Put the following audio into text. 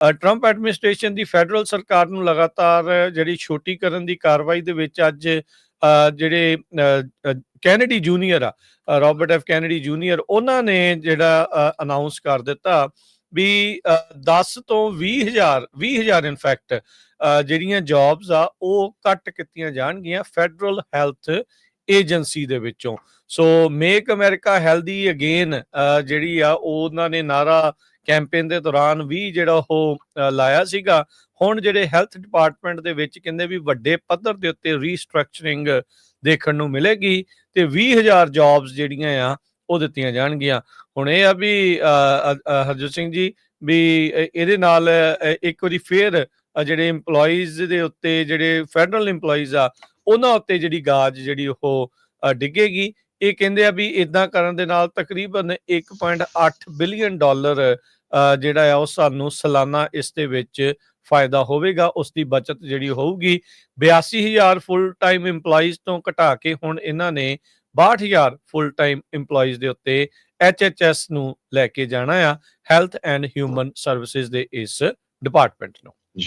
Trump administration ਦੀ federal ਸਰਕਾਰ ਨੂੰ ਲਗਾਤਾਰ ਜਿਹੜੀ ਛੋਟੀ ਕਰਨ ਦੀ ਕਾਰਵਾਈ ਦੇ ਵਿੱਚ ਅੱਜ ਜਿਹੜੇ ਕੈਨੇਡੀ ਜੂਨੀਅਰ ਆ ਅ, ਰਾਬਰਟ ਐਫ ਕੈਨੇਡੀ ਜੂਨੀਅਰ ਉਹਨਾਂ ਨੇ ਜਿਹੜਾ ਅਨਾਉਂਸ ਕਰ ਦਿੱਤਾ ਵੀ ਅ, 10 ਤੋਂ 20000 20000 ਇਨਫੈਕਟ ਜਿਹੜੀਆਂ ਜੌਬਸ ਆ ਉਹ ਕੱਟ ਕੀਤੀਆਂ ਜਾਣਗੀਆਂ ਫੈਡਰਲ ਹੈਲਥ ਏਜੰਸੀ ਦੇ ਵਿੱਚੋਂ। So make America healthy again ਜਿਹੜੀ ਆ ਉਹਨਾਂ ਨੇ ਨਾਰਾ ਕੈਂਪੇਨ ਦੇ ਦੌਰਾਨ ਵੀ ਜਿਹੜਾ ਉਹ ਲਾਇਆ ਸੀਗਾ। ਹੁਣ ਜਿਹੜੇ ਹੈਲਥ ਡਿਪਾਰਟਮੈਂਟ ਦੇ ਵਿੱਚ ਕਹਿੰਦੇ ਵੀ ਵੱਡੇ ਪੱਧਰ ਦੇ ਉੱਤੇ ਰੀਸਟਰਕਚਰਿੰਗ ਦੇਖਣ ਨੂੰ ਮਿਲੇਗੀ ਤੇ 20000 ਜੌਬਸ ਜਿਹੜੀਆਂ ਆ ਉਹ ਦਿੱਤੀਆਂ ਜਾਣਗੀਆਂ। ਹੁਣ ਇਹ ਆ ਵੀ ਅ, ਹਰਜੋਤ ਸਿੰਘ ਜੀ ਵੀ ਇਹਦੇ ਨਾਲ ਇੱਕ ਵਾਰੀ ਫੇਰ ਜਿਹੜੇ EMPLOYEES ਦੇ ਉੱਤੇ ਜਿਹੜੇ ਫੈਡਰਲ EMPLOYEES ਆ ਉਹਨਾਂ ਉੱਤੇ ਜਿਹੜੀ ਗਾਜ ਜਿਹੜੀ ਉਹ ਡਿੱਗੇਗੀ। ਇਹ ਕਹਿੰਦੇ ਆ ਵੀ ਇਦਾਂ ਕਰਨ ਦੇ ਨਾਲ ਤਕਰੀਬਨ 1.8 ਬਿਲੀਅਨ ਡਾਲਰ ਜਿਹੜਾ ਆ ਉਹ ਸਾਨੂੰ ਸਾਲਾਨਾ ਇਸ ਦੇ ਵਿੱਚ ਫਾਇਦਾ ਹੋਵੇਗਾ। ਉਸ ਦੀ ਬਚਤ ਜਿਹੜੀ ਹੋਊਗੀ 82000 ਫੁੱਲ ਟਾਈਮ EMPLOYEES ਤੋਂ ਘਟਾ ਕੇ ਹੁਣ ਇਹਨਾਂ ਨੇ 62000 ਫੁੱਲ ਟਾਈਮ EMPLOYEES ਦੇ ਉੱਤੇ HHS ਨੂੰ ਲੈ ਕੇ ਜਾਣਾ ਆ ਹੈਲਥ ਐਂਡ ਹਿਊਮਨ ਸਰਵਿਸਿਜ਼ ਦੇ ਇਸ ਡਿਪਾਰਟਮੈਂਟ ਨੂੰ।